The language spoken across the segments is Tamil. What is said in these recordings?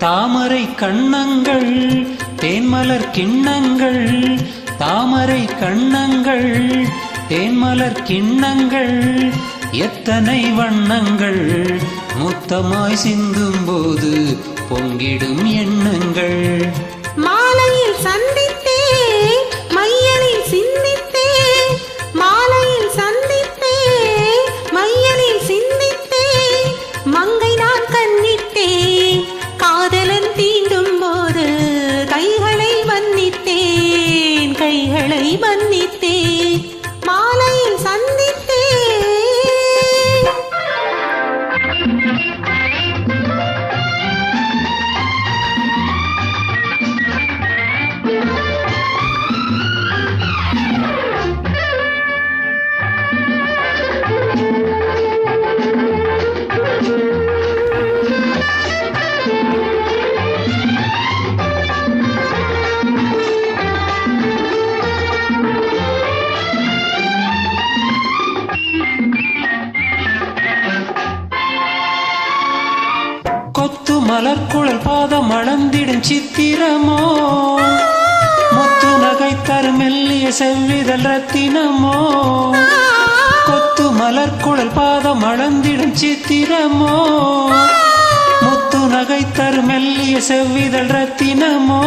கண்ணங்கள் தேன்மலர் கிண்ணங்கள் தாமரை கண்ணங்கள் தேன்மலர் கிண்ணங்கள் எத்தனை வண்ணங்கள் முத்தமாய் சிந்தும் போது பொங்கிடும் எண்ணங்கள். மலர்குழல் பாதம் அளந்திடும் சித்திரமோ? முத்து நகை தரும் மெல்லிய செவ்விதழ் ரத்தினமோ? கொத்து மலர்குழல் பாதம் அளந்திடும் சித்திரமோ? முத்து நகை தரும் மெல்லிய செவ்விதழ் ரத்தினமோ?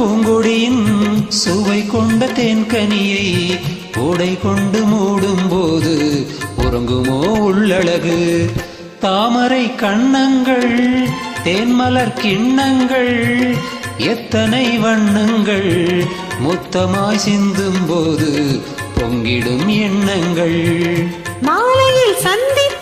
பூங்கொடியின் சுவை கொண்ட தேன்கனியை கூடை கொண்டு மூடும் போது உறங்குமோ உள்ளழகு. தாமரை கண்ணங்கள் தேன்மலர் கிண்ணங்கள் எத்தனை வண்ணங்கள் மொத்தமாய் சிந்தும் போது பொங்கிடும் எண்ணங்கள். மாலையில் சந்தித்தே